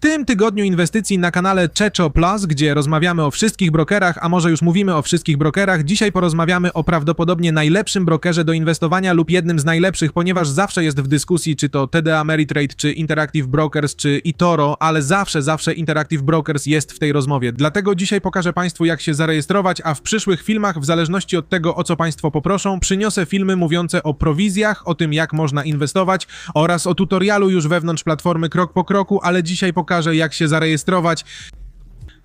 tym tygodniu inwestycji na kanale Checho Plus, gdzie rozmawiamy o wszystkich brokerach, a może już mówimy o wszystkich brokerach, dzisiaj porozmawiamy o prawdopodobnie najlepszym brokerze do inwestowania lub jednym z najlepszych, ponieważ zawsze jest w dyskusji, czy to TD Ameritrade, czy Interactive Brokers, czy eToro, ale zawsze, zawsze Interactive Brokers jest w tej rozmowie. Dlatego dzisiaj pokażę Państwu, jak się zarejestrować, a w przyszłych filmach, w zależności od tego, o co Państwo poproszą, przyniosę filmy mówiące o prowizjach, o tym, jak można inwestować oraz o tutorialu już wewnątrz platformy krok po kroku, ale dzisiaj pokażę, jak się zarejestrować.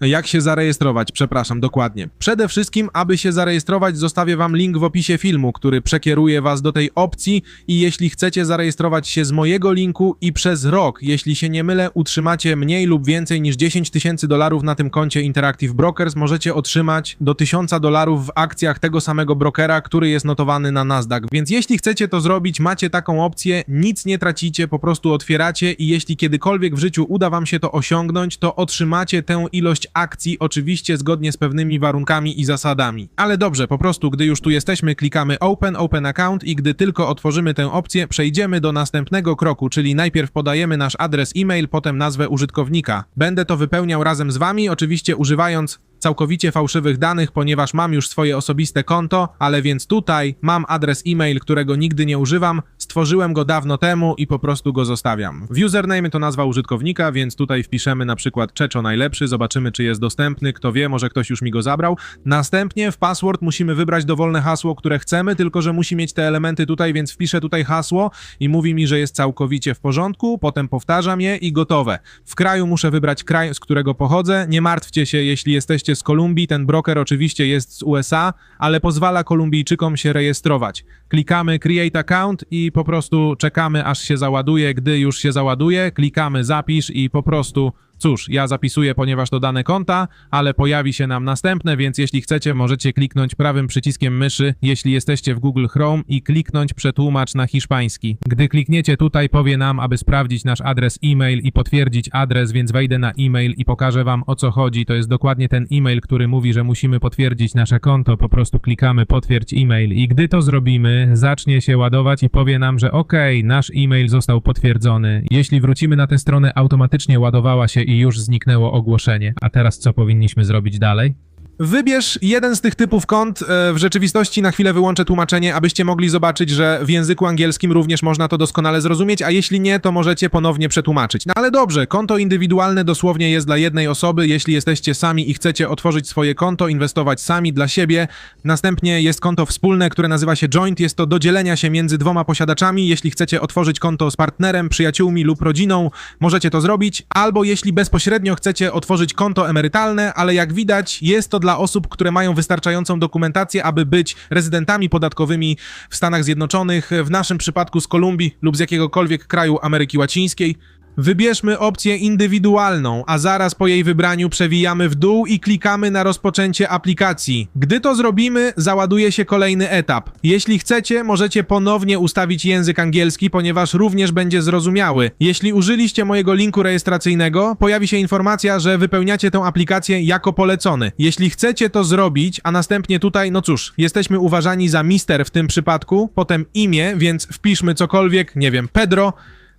Jak się zarejestrować? Przepraszam, dokładnie. Przede wszystkim, aby się zarejestrować, zostawię Wam link w opisie filmu, który przekieruje Was do tej opcji i jeśli chcecie zarejestrować się z mojego linku i przez rok, jeśli się nie mylę, utrzymacie mniej lub więcej niż 10 tysięcy dolarów na tym koncie Interactive Brokers, możecie otrzymać do 1000 dolarów w akcjach tego samego brokera, który jest notowany na Nasdaq. Więc jeśli chcecie to zrobić, macie taką opcję, nic nie tracicie, po prostu otwieracie i jeśli kiedykolwiek w życiu uda Wam się to osiągnąć, to otrzymacie tę ilość akcji, oczywiście zgodnie z pewnymi warunkami i zasadami. Ale dobrze, po prostu gdy już tu jesteśmy, klikamy Open, Open Account i gdy tylko otworzymy tę opcję, przejdziemy do następnego kroku, czyli najpierw podajemy nasz adres e-mail, potem nazwę użytkownika. Będę to wypełniał razem z Wami, oczywiście używając całkowicie fałszywych danych, ponieważ mam już swoje osobiste konto, ale więc tutaj mam adres e-mail, którego nigdy nie używam, stworzyłem go dawno temu i po prostu go zostawiam. W username to nazwa użytkownika, więc tutaj wpiszemy na przykład Czeczo najlepszy, zobaczymy czy jest dostępny, kto wie, może ktoś już mi go zabrał. Następnie w password musimy wybrać dowolne hasło, które chcemy, tylko że musi mieć te elementy tutaj, więc wpiszę tutaj hasło i mówi mi, że jest całkowicie w porządku, potem powtarzam je i gotowe. W kraju muszę wybrać kraj, z którego pochodzę. Nie martwcie się, jeśli jesteście z Kolumbii, ten broker oczywiście jest z USA, ale pozwala Kolumbijczykom się rejestrować. Klikamy Create Account i po prostu czekamy, aż się załaduje. Gdy już się załaduje, klikamy Zapisz i po prostu Cóż, ja zapisuję, ponieważ to dane konta, ale pojawi się nam następne, więc jeśli chcecie, możecie kliknąć prawym przyciskiem myszy, jeśli jesteście w Google Chrome i kliknąć przetłumacz na hiszpański. Gdy klikniecie tutaj, powie nam, aby sprawdzić nasz adres e-mail i potwierdzić adres, więc wejdę na e-mail i pokażę wam o co chodzi. To jest dokładnie ten e-mail, który mówi, że musimy potwierdzić nasze konto. Po prostu klikamy potwierdź e-mail i gdy to zrobimy, zacznie się ładować i powie nam, że ok, nasz e-mail został potwierdzony. Jeśli wrócimy na tę stronę, automatycznie ładowała się i już zniknęło ogłoszenie. A teraz co powinniśmy zrobić dalej? Wybierz jeden z tych typów kont. e, W rzeczywistości na chwilę wyłączę tłumaczenie, abyście mogli zobaczyć, że w języku angielskim również można to doskonale zrozumieć, a jeśli nie, to możecie ponownie przetłumaczyć. No ale dobrze, konto indywidualne dosłownie jest dla jednej osoby. Jeśli jesteście sami i chcecie otworzyć swoje konto, inwestować sami dla siebie. Następnie jest konto wspólne, które nazywa się Joint. Jest to do dzielenia się między dwoma posiadaczami. Jeśli chcecie otworzyć konto z partnerem, przyjaciółmi lub rodziną, możecie to zrobić. Albo jeśli bezpośrednio chcecie otworzyć konto emerytalne, ale jak widać, jest to dla osób, które mają wystarczającą dokumentację, aby być rezydentami podatkowymi w Stanach Zjednoczonych, w naszym przypadku z Kolumbii lub z jakiegokolwiek kraju Ameryki Łacińskiej. Wybierzmy opcję indywidualną, a zaraz po jej wybraniu przewijamy w dół i klikamy na rozpoczęcie aplikacji. Gdy to zrobimy, załaduje się kolejny etap. Jeśli chcecie, możecie ponownie ustawić język angielski, ponieważ również będzie zrozumiały. Jeśli użyliście mojego linku rejestracyjnego, pojawi się informacja, że wypełniacie tę aplikację jako polecony. Jeśli chcecie to zrobić, a następnie tutaj, no cóż, jesteśmy uważani za mister w tym przypadku, potem imię, więc wpiszmy cokolwiek, nie wiem, Pedro,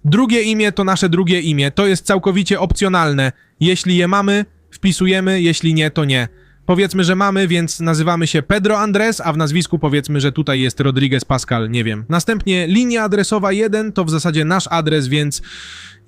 Drugie imię to nasze drugie imię. To jest całkowicie opcjonalne. Jeśli je mamy, wpisujemy, jeśli nie, to nie. Powiedzmy, że mamy, więc nazywamy się Pedro Andres, a w nazwisku powiedzmy, że tutaj jest Rodriguez Pascal, nie wiem. Następnie linia adresowa 1 to w zasadzie nasz adres, więc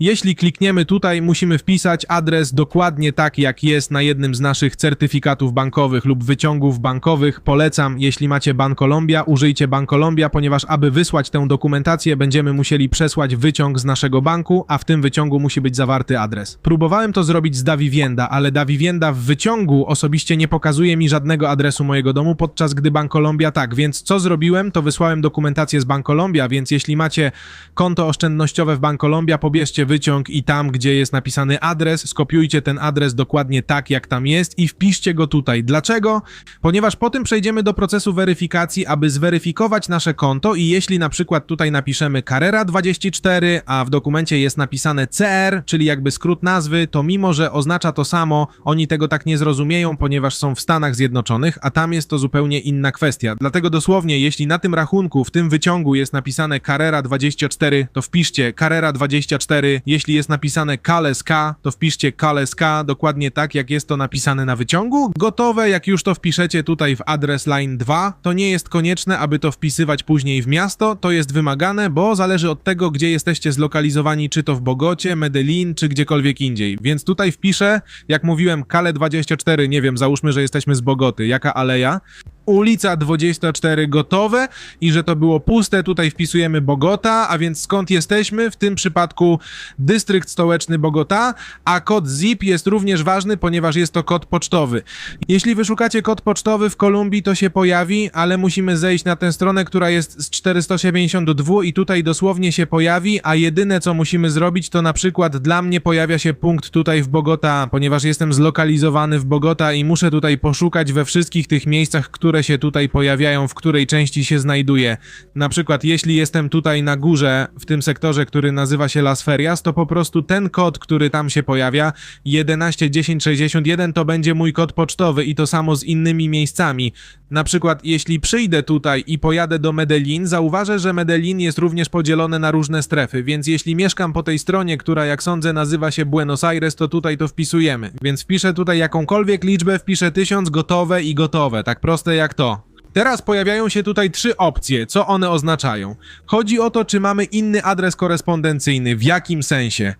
jeśli klikniemy tutaj, musimy wpisać adres dokładnie tak, jak jest na jednym z naszych certyfikatów bankowych lub wyciągów bankowych. Polecam, jeśli macie Bankolombia, użyjcie Bankolombia, ponieważ aby wysłać tę dokumentację, będziemy musieli przesłać wyciąg z naszego banku, a w tym wyciągu musi być zawarty adres. Próbowałem to zrobić z Davivienda, ale Davivienda w wyciągu osobiście nie pokazuje mi żadnego adresu mojego domu, podczas gdy Bankolombia tak, więc co zrobiłem, to wysłałem dokumentację z Bankolombia, więc jeśli macie konto oszczędnościowe w Bankolombia, pobierzcie wyciąg i tam, gdzie jest napisany adres, skopiujcie ten adres dokładnie tak, jak tam jest i wpiszcie go tutaj. Dlaczego? Ponieważ po tym przejdziemy do procesu weryfikacji, aby zweryfikować nasze konto i jeśli na przykład tutaj napiszemy Carrera24, a w dokumencie jest napisane CR, czyli jakby skrót nazwy, to mimo, że oznacza to samo, oni tego tak nie zrozumieją, ponieważ są w Stanach Zjednoczonych, a tam jest to zupełnie inna kwestia. Dlatego dosłownie, jeśli na tym rachunku, w tym wyciągu jest napisane Carrera 24, to wpiszcie Carrera 24. Jeśli jest napisane Kales K, to wpiszcie Kales K, dokładnie tak, jak jest to napisane na wyciągu. Gotowe, jak już to wpiszecie tutaj w adres line 2, to nie jest konieczne, aby to wpisywać później w miasto, to jest wymagane, bo zależy od tego, gdzie jesteście zlokalizowani, czy to w Bogocie, Medellin, czy gdziekolwiek indziej. Więc tutaj wpiszę, jak mówiłem, Kale 24, nie wiem, załóżmy, że jesteśmy z Bogoty, jaka aleja, ulica 24 gotowe i że to było puste, tutaj wpisujemy Bogota, a więc skąd jesteśmy? W tym przypadku dystrykt stołeczny Bogota, a kod ZIP jest również ważny, ponieważ jest to kod pocztowy. Jeśli wyszukacie kod pocztowy w Kolumbii, to się pojawi, ale musimy zejść na tę stronę, która jest z 472 i tutaj dosłownie się pojawi, a jedyne co musimy zrobić, to na przykład dla mnie pojawia się punkt tutaj w Bogota, ponieważ jestem zlokalizowany w Bogota i muszę tutaj poszukać we wszystkich tych miejscach, które się tutaj pojawiają, w której części się znajduje. Na przykład, jeśli jestem tutaj na górze, w tym sektorze, który nazywa się Las Ferias, to po prostu ten kod, który tam się pojawia, 111061, to będzie mój kod pocztowy i to samo z innymi miejscami. Na przykład, jeśli przyjdę tutaj i pojadę do Medellin, zauważę, że Medellin jest również podzielone na różne strefy, więc jeśli mieszkam po tej stronie, która jak sądzę nazywa się Buenos Aires, to tutaj to wpisujemy. Więc wpiszę tutaj jakąkolwiek liczbę, wpiszę 1000, gotowe i gotowe, tak proste jak to. Teraz pojawiają się tutaj trzy opcje, co one oznaczają. Chodzi o to, czy mamy inny adres korespondencyjny, w jakim sensie.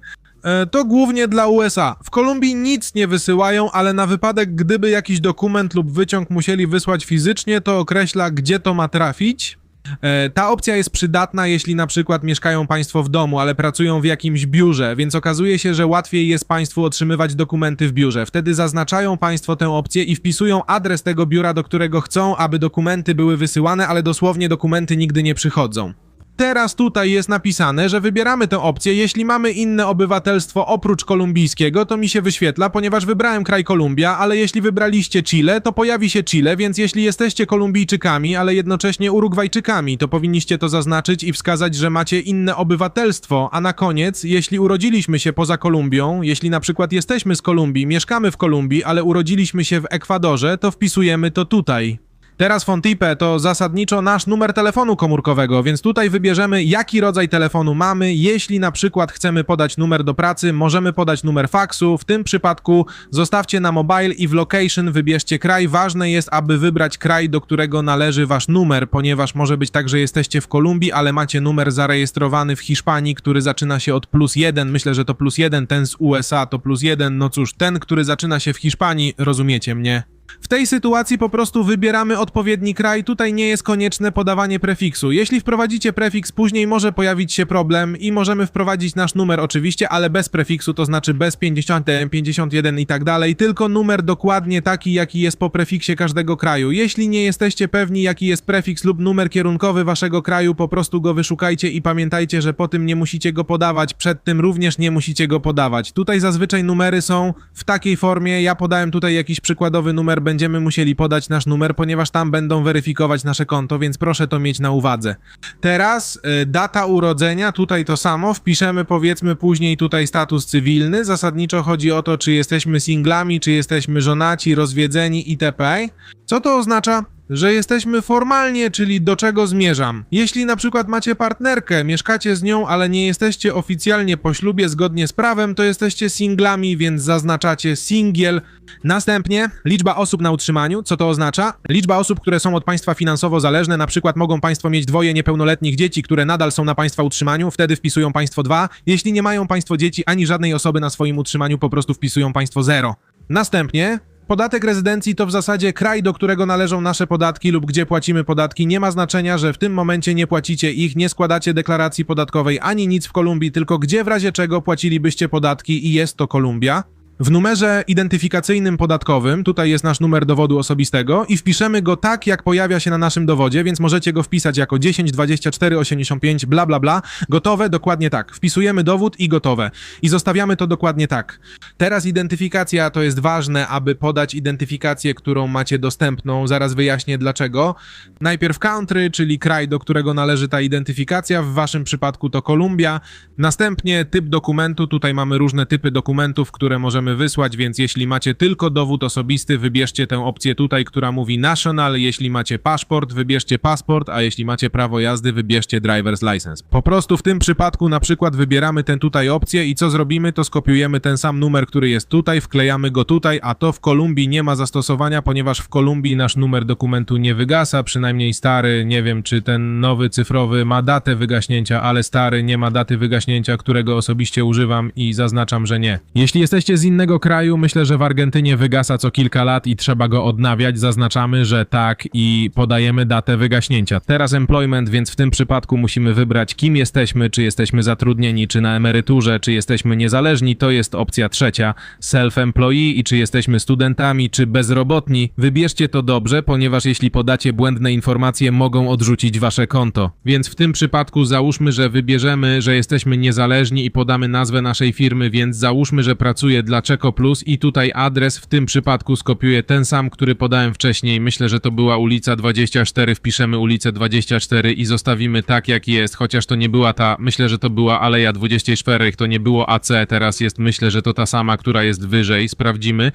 E, To głównie dla USA. W Kolumbii nic nie wysyłają, ale na wypadek, gdyby jakiś dokument lub wyciąg musieli wysłać fizycznie, to określa, gdzie to ma trafić. E, Ta opcja jest przydatna, jeśli na przykład mieszkają Państwo w domu, ale pracują w jakimś biurze, więc okazuje się, że łatwiej jest Państwu otrzymywać dokumenty w biurze. Wtedy zaznaczają Państwo tę opcję i wpisują adres tego biura, do którego chcą, aby dokumenty były wysyłane, ale dosłownie dokumenty nigdy nie przychodzą. Teraz tutaj jest napisane, że wybieramy tę opcję, jeśli mamy inne obywatelstwo oprócz kolumbijskiego, to mi się wyświetla, ponieważ wybrałem kraj Kolumbia, ale jeśli wybraliście Chile, to pojawi się Chile, więc jeśli jesteście Kolumbijczykami, ale jednocześnie Urugwajczykami, to powinniście to zaznaczyć i wskazać, że macie inne obywatelstwo, a na koniec, jeśli urodziliśmy się poza Kolumbią, jeśli na przykład jesteśmy z Kolumbii, mieszkamy w Kolumbii, ale urodziliśmy się w Ekwadorze, to wpisujemy to tutaj. Teraz Fontipe to zasadniczo nasz numer telefonu komórkowego, więc tutaj wybierzemy jaki rodzaj telefonu mamy. Jeśli na przykład chcemy podać numer do pracy, możemy podać numer faksu. W tym przypadku zostawcie na mobile i w location wybierzcie kraj. Ważne jest, aby wybrać kraj, do którego należy wasz numer, ponieważ może być tak, że jesteście w Kolumbii, ale macie numer zarejestrowany w Hiszpanii, który zaczyna się od plus jeden. Myślę, że to plus jeden, ten z USA to plus jeden. No cóż, ten, który zaczyna się w Hiszpanii, rozumiecie mnie? W tej sytuacji po prostu wybieramy odpowiedni kraj, tutaj nie jest konieczne podawanie prefiksu. Jeśli wprowadzicie prefiks, później może pojawić się problem i możemy wprowadzić nasz numer oczywiście, ale bez prefiksu, to znaczy bez 50, 51 i tak dalej, tylko numer dokładnie taki, jaki jest po prefiksie każdego kraju. Jeśli nie jesteście pewni, jaki jest prefiks lub numer kierunkowy waszego kraju, po prostu go wyszukajcie i pamiętajcie, że po tym nie musicie go podawać, przed tym również nie musicie go podawać. Tutaj zazwyczaj numery są w takiej formie, ja podałem tutaj jakiś przykładowy numer, będziemy musieli podać nasz numer, ponieważ tam będą weryfikować nasze konto, więc proszę to mieć na uwadze. Teraz y, data urodzenia, tutaj to samo, wpiszemy powiedzmy później tutaj status cywilny. Zasadniczo chodzi o to, czy jesteśmy singlami, czy jesteśmy żonaci, rozwiedzeni itp. Co to oznacza? Że jesteśmy formalnie, czyli do czego zmierzam. Jeśli na przykład macie partnerkę, mieszkacie z nią, ale nie jesteście oficjalnie po ślubie zgodnie z prawem, to jesteście singlami, więc zaznaczacie singiel. Następnie liczba osób na utrzymaniu. Co to oznacza? Liczba osób, które są od państwa finansowo zależne, na przykład mogą państwo mieć dwoje niepełnoletnich dzieci, które nadal są na państwa utrzymaniu, wtedy wpisują państwo 2. Jeśli nie mają państwo dzieci ani żadnej osoby na swoim utrzymaniu, po prostu wpisują państwo 0. Następnie Podatek rezydencji to w zasadzie kraj, do którego należą nasze podatki lub gdzie płacimy podatki. Nie ma znaczenia, że w tym momencie nie płacicie ich, nie składacie deklaracji podatkowej ani nic w Kolumbii, tylko gdzie w razie czego płacilibyście podatki i jest to Kolumbia. W numerze identyfikacyjnym podatkowym, tutaj jest nasz numer dowodu osobistego i wpiszemy go tak, jak pojawia się na naszym dowodzie, więc możecie go wpisać jako 10, 24, 85, bla bla bla. Gotowe? Dokładnie tak. Wpisujemy dowód i gotowe. I zostawiamy to dokładnie tak. Teraz identyfikacja to jest ważne, aby podać identyfikację, którą macie dostępną. Zaraz wyjaśnię dlaczego. Najpierw country, czyli kraj, do którego należy ta identyfikacja. W waszym przypadku to Kolumbia. Następnie typ dokumentu. Tutaj mamy różne typy dokumentów, które możemy możemy wysłać, więc jeśli macie tylko dowód osobisty, wybierzcie tę opcję tutaj, która mówi national, jeśli macie paszport, wybierzcie paszport, a jeśli macie prawo jazdy, wybierzcie driver's license. Po prostu w tym przypadku na przykład wybieramy tę tutaj opcję i co zrobimy, to skopiujemy ten sam numer, który jest tutaj, wklejamy go tutaj, a to w Kolumbii nie ma zastosowania, ponieważ w Kolumbii nasz numer dokumentu nie wygasa, przynajmniej stary, nie wiem czy ten nowy cyfrowy ma datę wygaśnięcia, ale stary nie ma daty wygaśnięcia, którego osobiście używam i zaznaczam, że nie. Jeśli jesteście z innego kraju, myślę, że w Argentynie wygasa co kilka lat i trzeba go odnawiać, zaznaczamy, że tak i podajemy datę wygaśnięcia. Teraz employment, więc w tym przypadku musimy wybrać kim jesteśmy, czy jesteśmy zatrudnieni, czy na emeryturze, czy jesteśmy niezależni, to jest opcja trzecia. Self-employee i czy jesteśmy studentami, czy bezrobotni. Wybierzcie to dobrze, ponieważ jeśli podacie błędne informacje, mogą odrzucić wasze konto. Więc w tym przypadku załóżmy, że wybierzemy, że jesteśmy niezależni i podamy nazwę naszej firmy, więc załóżmy, że pracuję dla Czeko Plus i tutaj adres w tym przypadku skopiuję ten sam, który podałem wcześniej. Myślę, że to była ulica 24, wpiszemy ulicę 24 i zostawimy tak jak jest, chociaż to nie była ta, myślę, że to była Aleja 24, to nie było AC, teraz jest, myślę, że to ta sama, która jest wyżej, sprawdzimy.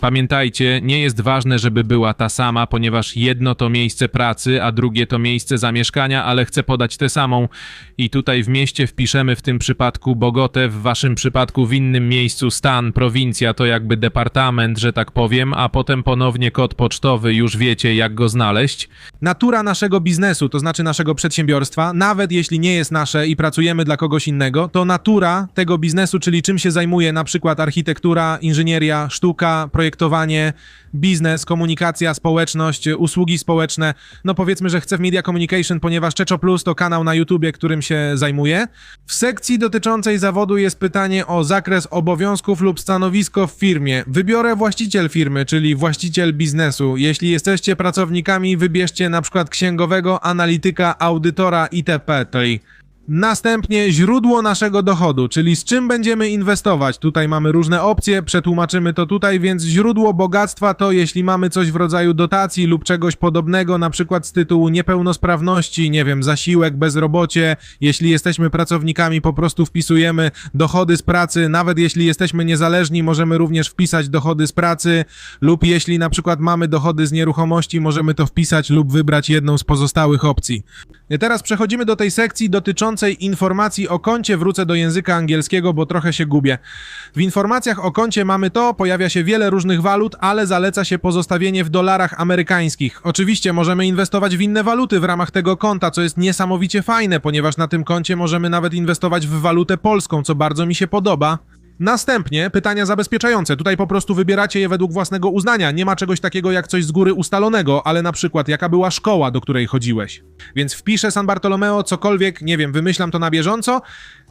Pamiętajcie, nie jest ważne, żeby była ta sama, ponieważ jedno to miejsce pracy, a drugie to miejsce zamieszkania, ale chcę podać tę samą i tutaj w mieście wpiszemy w tym przypadku Bogotę, w waszym przypadku w innym miejscu stan, prowincja to jakby departament, że tak powiem, a potem ponownie kod pocztowy, już wiecie jak go znaleźć. Natura naszego biznesu, to znaczy naszego przedsiębiorstwa, nawet jeśli nie jest nasze i pracujemy dla kogoś innego, to natura tego biznesu, czyli czym się zajmuje na przykład architektura, inżynieria, sztuka, projektowanie, biznes, komunikacja, społeczność, usługi społeczne. No powiedzmy, że chcę w Media Communication, ponieważ Czeczo Plus to kanał na YouTubie, którym się zajmuję. W sekcji dotyczącej zawodu jest pytanie o zakres obowiązków lub stanowisko w firmie. Wybiorę właściciel firmy, czyli właściciel biznesu. Jeśli jesteście pracownikami, wybierzcie na przykład księgowego, analityka, audytora itp. Następnie źródło naszego dochodu, czyli z czym będziemy inwestować. Tutaj mamy różne opcje, przetłumaczymy to tutaj, więc źródło bogactwa to jeśli mamy coś w rodzaju dotacji lub czegoś podobnego, na przykład z tytułu niepełnosprawności, nie wiem, zasiłek, bezrobocie. Jeśli jesteśmy pracownikami, po prostu wpisujemy dochody z pracy, nawet jeśli jesteśmy niezależni, możemy również wpisać dochody z pracy lub jeśli na przykład mamy dochody z nieruchomości, możemy to wpisać lub wybrać jedną z pozostałych opcji. Teraz przechodzimy do tej sekcji dotyczącej informacji o koncie. Wrócę do języka angielskiego, bo trochę się gubię. W informacjach o koncie mamy to, pojawia się wiele różnych walut, ale zaleca się pozostawienie w dolarach amerykańskich. Oczywiście możemy inwestować w inne waluty w ramach tego konta, co jest niesamowicie fajne, ponieważ na tym koncie możemy nawet inwestować w walutę polską, co bardzo mi się podoba. Następnie pytania zabezpieczające. Tutaj po prostu wybieracie je według własnego uznania. Nie ma czegoś takiego jak coś z góry ustalonego, ale na przykład jaka była szkoła, do której chodziłeś. Więc wpiszę San Bartolomeo, cokolwiek, nie wiem, wymyślam to na bieżąco.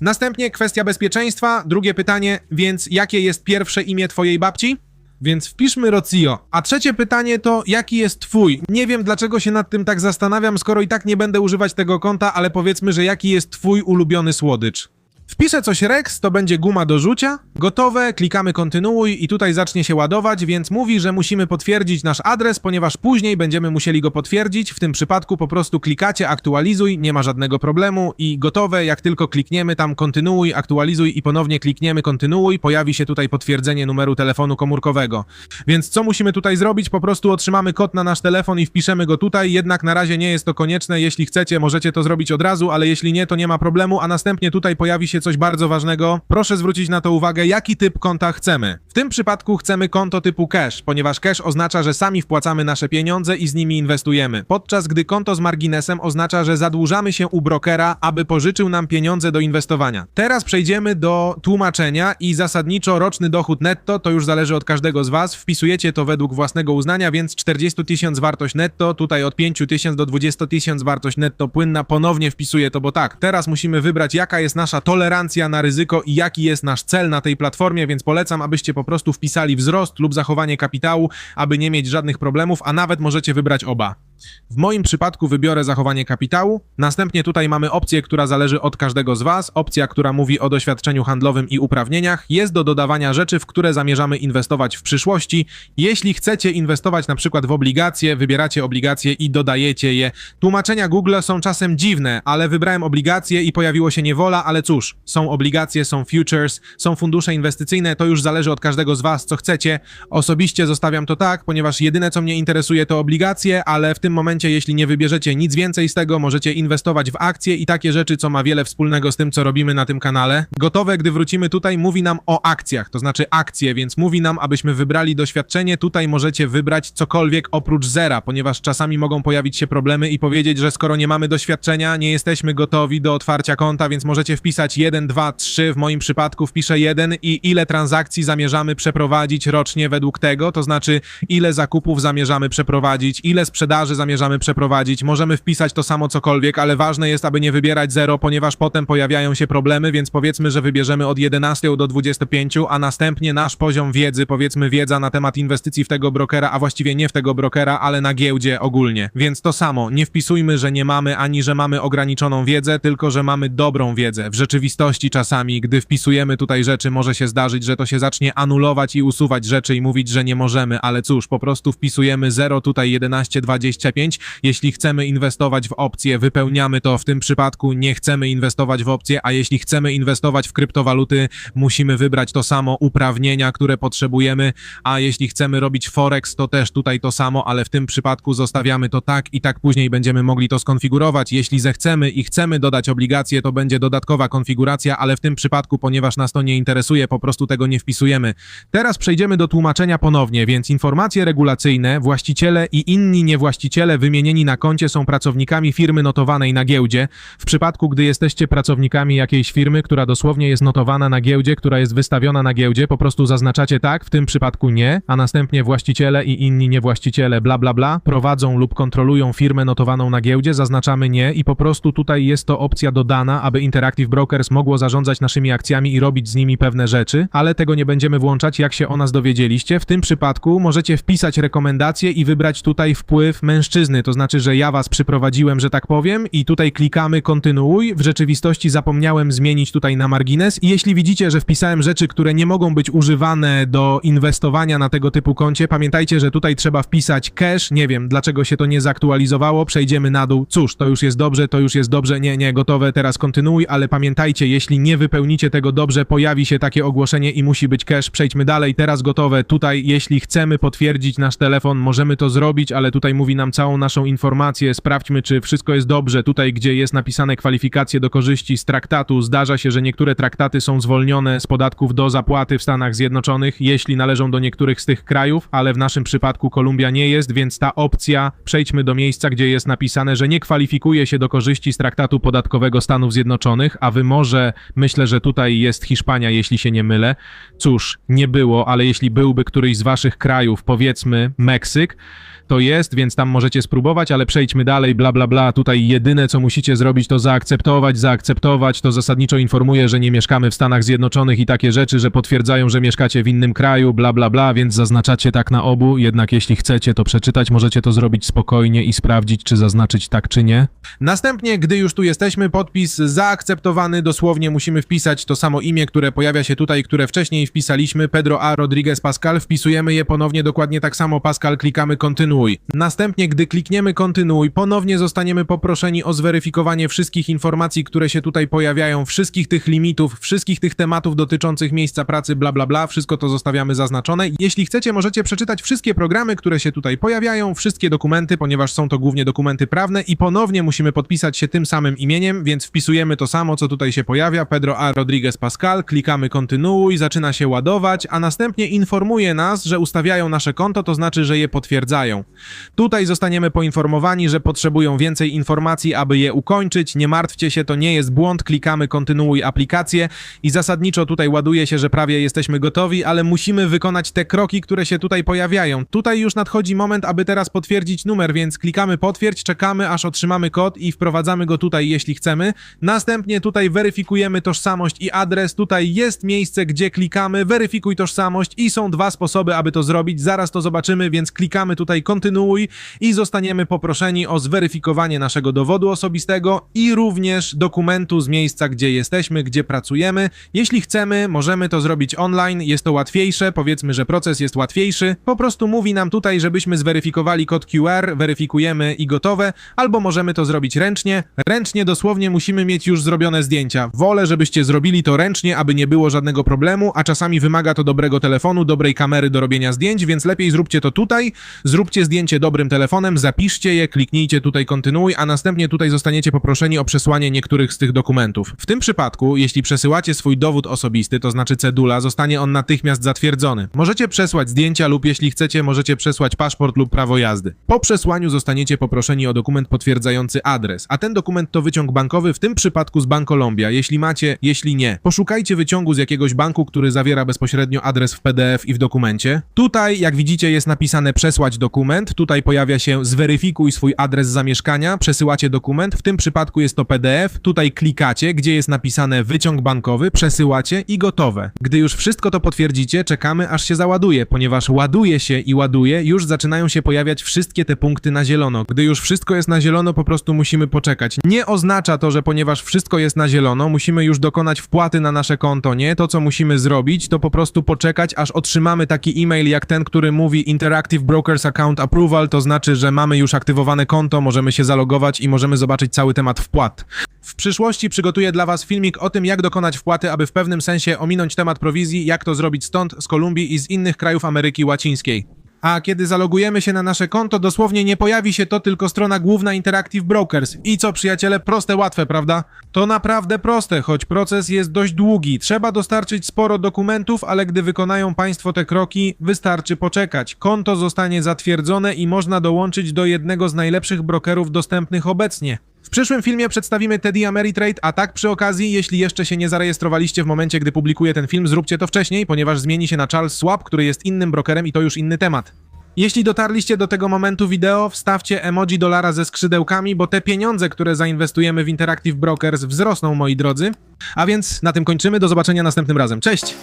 Następnie kwestia bezpieczeństwa. Drugie pytanie, więc jakie jest pierwsze imię twojej babci? Więc wpiszmy Rocio. A trzecie pytanie to, jaki jest twój? Nie wiem, dlaczego się nad tym tak zastanawiam, skoro i tak nie będę używać tego konta, ale powiedzmy, że jaki jest twój ulubiony słodycz? Wpiszę coś Rex, to będzie guma do rzucia. Gotowe, klikamy kontynuuj i tutaj zacznie się ładować, więc mówi, że musimy potwierdzić nasz adres, ponieważ później będziemy musieli go potwierdzić. W tym przypadku po prostu klikacie aktualizuj, nie ma żadnego problemu i gotowe, jak tylko klikniemy tam kontynuuj, aktualizuj i ponownie klikniemy kontynuuj, pojawi się tutaj potwierdzenie numeru telefonu komórkowego. Więc co musimy tutaj zrobić? Po prostu otrzymamy kod na nasz telefon i wpiszemy go tutaj, jednak na razie nie jest to konieczne. Jeśli chcecie, możecie to zrobić od razu, ale jeśli nie, to nie ma problemu, a następnie tutaj pojawi się coś bardzo ważnego. Proszę zwrócić na to uwagę, jaki typ konta chcemy. W tym przypadku chcemy konto typu cash, ponieważ cash oznacza, że sami wpłacamy nasze pieniądze i z nimi inwestujemy. Podczas gdy konto z marginesem oznacza, że zadłużamy się u brokera, aby pożyczył nam pieniądze do inwestowania. Teraz przejdziemy do tłumaczenia i zasadniczo roczny dochód netto, to już zależy od każdego z Was. Wpisujecie to według własnego uznania, więc 40 tysięcy wartość netto, tutaj od 5 tysięcy do 20 tysięcy wartość netto płynna. Ponownie wpisuję to, bo tak, teraz musimy wybrać jaka jest nasza tolerancja na ryzyko i jaki jest nasz cel na tej platformie, więc polecam, abyście po prostu wpisali wzrost lub zachowanie kapitału, aby nie mieć żadnych problemów, a nawet możecie wybrać oba. W moim przypadku wybiorę zachowanie kapitału. Następnie tutaj mamy opcję, która zależy od każdego z Was. Opcja, która mówi o doświadczeniu handlowym i uprawnieniach, jest do dodawania rzeczy, w które zamierzamy inwestować w przyszłości. Jeśli chcecie inwestować na przykład w obligacje, wybieracie obligacje i dodajecie je. Tłumaczenia Google są czasem dziwne, ale wybrałem obligacje i pojawiło się niewola, ale cóż, są obligacje, są futures, są fundusze inwestycyjne, to już zależy od każdego z Was, co chcecie. Osobiście zostawiam to tak, ponieważ jedyne co mnie interesuje to obligacje, ale w tym momencie, jeśli nie wybierzecie nic więcej z tego, możecie inwestować w akcje i takie rzeczy, co ma wiele wspólnego z tym, co robimy na tym kanale. Gotowe, gdy wrócimy tutaj, mówi nam o akcjach, to znaczy akcje, więc mówi nam, abyśmy wybrali doświadczenie. Tutaj możecie wybrać cokolwiek oprócz zera, ponieważ czasami mogą pojawić się problemy i powiedzieć, że skoro nie mamy doświadczenia, nie jesteśmy gotowi do otwarcia konta, więc możecie wpisać 1, 2, 3. W moim przypadku wpiszę 1 i ile transakcji zamierzamy przeprowadzić rocznie według tego, to znaczy ile zakupów zamierzamy przeprowadzić, ile sprzedaży zamierzamy przeprowadzić. Możemy wpisać to samo cokolwiek, ale ważne jest, aby nie wybierać 0, ponieważ potem pojawiają się problemy, więc powiedzmy, że wybierzemy od 11 do 25, a następnie nasz poziom wiedzy, powiedzmy wiedza na temat inwestycji w tego brokera, a właściwie nie w tego brokera, ale na giełdzie ogólnie. Więc to samo, nie wpisujmy, że nie mamy ani że mamy ograniczoną wiedzę, tylko że mamy dobrą wiedzę. W rzeczywistości czasami, gdy wpisujemy tutaj rzeczy, może się zdarzyć, że to się zacznie anulować i usuwać rzeczy i mówić, że nie możemy, ale cóż, po prostu wpisujemy 0 tutaj 11, 25. Jeśli chcemy inwestować w opcje, wypełniamy to w tym przypadku, nie chcemy inwestować w opcje, a jeśli chcemy inwestować w kryptowaluty, musimy wybrać to samo uprawnienia, które potrzebujemy, a jeśli chcemy robić forex, to też tutaj to samo, ale w tym przypadku zostawiamy to tak i tak później będziemy mogli to skonfigurować. Jeśli zechcemy i chcemy dodać obligacje, to będzie dodatkowa konfiguracja, ale w tym przypadku, ponieważ nas to nie interesuje, po prostu tego nie wpisujemy. Teraz przejdziemy do tłumaczenia ponownie, więc informacje regulacyjne, właściciele i inni niewłaściciele wymienieni na koncie są pracownikami firmy notowanej na giełdzie. W przypadku, gdy jesteście pracownikami jakiejś firmy, która dosłownie jest notowana na giełdzie, która jest wystawiona na giełdzie, po prostu zaznaczacie tak, w tym przypadku nie, a następnie właściciele i inni niewłaściciele bla bla bla prowadzą lub kontrolują firmę notowaną na giełdzie, zaznaczamy nie i po prostu tutaj jest to opcja dodana, aby Interactive Brokers mogło zarządzać naszymi akcjami i robić z nimi pewne rzeczy, ale tego nie będziemy włączać, jak się o nas dowiedzieliście. W tym przypadku możecie wpisać rekomendacje i wybrać tutaj wpływ mężczyzny, to znaczy, że ja was przyprowadziłem, że tak powiem, i tutaj klikamy kontynuuj. W rzeczywistości zapomniałem zmienić tutaj na margines i jeśli widzicie, że wpisałem rzeczy, które nie mogą być używane do inwestowania na tego typu koncie, pamiętajcie, że tutaj trzeba wpisać cash. Nie wiem, dlaczego się to nie zaktualizowało. Przejdziemy na dół. Cóż, to już jest dobrze, to już jest dobrze. Nie, nie, gotowe, teraz kontynuuj, ale pamiętajcie, jeśli nie wypełnicie tego dobrze, pojawi się takie ogłoszenie i musi być cash. Przejdźmy dalej, teraz gotowe. Tutaj, jeśli chcemy potwierdzić nasz telefon, możemy to zrobić, ale tutaj mówi nam całą naszą informację. Sprawdźmy, czy wszystko jest dobrze. Tutaj, gdzie jest napisane kwalifikacje do korzyści z traktatu, zdarza się, że niektóre traktaty są zwolnione z podatków do zapłaty w Stanach Zjednoczonych, jeśli należą do niektórych z tych krajów, ale w naszym przypadku Kolumbia nie jest, więc ta opcja, przejdźmy do miejsca, gdzie jest napisane, że nie kwalifikuje się do korzyści z traktatu podatkowego Stanów Zjednoczonych, a wy może, myślę, że tutaj jest Hiszpania, jeśli się nie mylę. Cóż, nie było, ale jeśli byłby któryś z waszych krajów, powiedzmy Meksyk, to jest, więc tam możecie spróbować, ale przejdźmy dalej, bla bla bla. Tutaj jedyne co musicie zrobić to zaakceptować, zaakceptować. To zasadniczo informuje, że nie mieszkamy w Stanach Zjednoczonych i takie rzeczy, że potwierdzają, że mieszkacie w innym kraju, bla bla bla, więc zaznaczacie tak na obu. Jednak jeśli chcecie to przeczytać, możecie to zrobić spokojnie i sprawdzić, czy zaznaczyć tak, czy nie. Następnie, gdy już tu jesteśmy, podpis zaakceptowany, dosłownie musimy wpisać to samo imię, które pojawia się tutaj, które wcześniej wpisaliśmy, Pedro A. Rodriguez Pascal, wpisujemy je ponownie dokładnie tak samo, Pascal, klikamy kontynuuj. Następnie, gdy klikniemy kontynuuj, ponownie zostaniemy poproszeni o zweryfikowanie wszystkich informacji, które się tutaj pojawiają, wszystkich tych limitów, wszystkich tych tematów dotyczących miejsca pracy, bla bla bla, wszystko to zostawiamy zaznaczone. Jeśli chcecie, możecie przeczytać wszystkie programy, które się tutaj pojawiają, wszystkie dokumenty, ponieważ są to głównie dokumenty prawne i ponownie musimy podpisać się tym samym imieniem, więc wpisujemy to samo, co tutaj się pojawia, Pedro A. Rodriguez Pascal, klikamy kontynuuj, zaczyna się ładować, a następnie informuje nas, że ustawiają nasze konto, to znaczy, że je potwierdzają. Tutaj zostaniemy poinformowani, że potrzebują więcej informacji, aby je ukończyć. Nie martwcie się, to nie jest błąd. Klikamy kontynuuj aplikację i zasadniczo tutaj ładuje się, że prawie jesteśmy gotowi, ale musimy wykonać te kroki, które się tutaj pojawiają. Tutaj już nadchodzi moment, aby teraz potwierdzić numer, więc klikamy potwierdź, czekamy aż otrzymamy kod i wprowadzamy go tutaj, jeśli chcemy. Następnie tutaj weryfikujemy tożsamość i adres. Tutaj jest miejsce, gdzie klikamy weryfikuj tożsamość i są dwa sposoby, aby to zrobić. Zaraz to zobaczymy, więc klikamy tutaj kontynuuj i zostaniemy poproszeni o zweryfikowanie naszego dowodu osobistego i również dokumentu z miejsca, gdzie jesteśmy, gdzie pracujemy. Jeśli chcemy, możemy to zrobić online, jest to łatwiejsze, powiedzmy, że proces jest łatwiejszy. Po prostu mówi nam tutaj, żebyśmy zweryfikowali kod QR, weryfikujemy i gotowe, albo możemy to zrobić ręcznie. Ręcznie dosłownie musimy mieć już zrobione zdjęcia. Wolę, żebyście zrobili to ręcznie, aby nie było żadnego problemu, a czasami wymaga to dobrego telefonu, dobrej kamery do robienia zdjęć, więc lepiej zróbcie to tutaj, zróbcie zdjęcie dobrym telefonem, zapiszcie je, kliknijcie tutaj kontynuuj, a następnie tutaj zostaniecie poproszeni o przesłanie niektórych z tych dokumentów. W tym przypadku, jeśli przesyłacie swój dowód osobisty, to znaczy cedula, zostanie on natychmiast zatwierdzony. Możecie przesłać zdjęcia lub jeśli chcecie, możecie przesłać paszport lub prawo jazdy. Po przesłaniu zostaniecie poproszeni o dokument potwierdzający adres, a ten dokument to wyciąg bankowy, w tym przypadku z Bankolombia. Jeśli macie, jeśli nie, poszukajcie wyciągu z jakiegoś banku, który zawiera bezpośrednio adres w PDF i w dokumencie. Tutaj, jak widzicie, jest napisane przesłać dokument, tutaj pojawia się zweryfikuj swój adres zamieszkania, przesyłacie dokument, w tym przypadku jest to PDF, tutaj klikacie, gdzie jest napisane wyciąg bankowy, przesyłacie i gotowe. Gdy już wszystko to potwierdzicie, czekamy aż się załaduje, ponieważ ładuje się i ładuje, już zaczynają się pojawiać wszystkie te punkty na zielono. Gdy już wszystko jest na zielono, po prostu musimy poczekać. Nie oznacza to, że ponieważ wszystko jest na zielono, musimy już dokonać wpłaty na nasze konto, nie? To, co musimy zrobić, to po prostu poczekać, aż otrzymamy taki e-mail jak ten, który mówi Interactive Brokers Account Approval, to znaczy, że mamy już aktywowane konto, możemy się zalogować i możemy zobaczyć cały temat wpłat. W przyszłości przygotuję dla Was filmik o tym, jak dokonać wpłaty, aby w pewnym sensie ominąć temat prowizji, jak to zrobić stąd, z Kolumbii i z innych krajów Ameryki Łacińskiej. A kiedy zalogujemy się na nasze konto, dosłownie nie pojawi się to tylko strona główna Interactive Brokers. I co, przyjaciele, proste, łatwe, prawda? To naprawdę proste, choć proces jest dość długi. Trzeba dostarczyć sporo dokumentów, ale gdy wykonają Państwo te kroki, wystarczy poczekać. Konto zostanie zatwierdzone i można dołączyć do jednego z najlepszych brokerów dostępnych obecnie. W przyszłym filmie przedstawimy Teddy Ameritrade, a tak przy okazji, jeśli jeszcze się nie zarejestrowaliście w momencie, gdy publikuję ten film, zróbcie to wcześniej, ponieważ zmieni się na Charles Swap, który jest innym brokerem i to już inny temat. Jeśli dotarliście do tego momentu wideo, wstawcie emoji dolara ze skrzydełkami, bo te pieniądze, które zainwestujemy w Interactive Brokers wzrosną, moi drodzy. A więc na tym kończymy, do zobaczenia następnym razem. Cześć!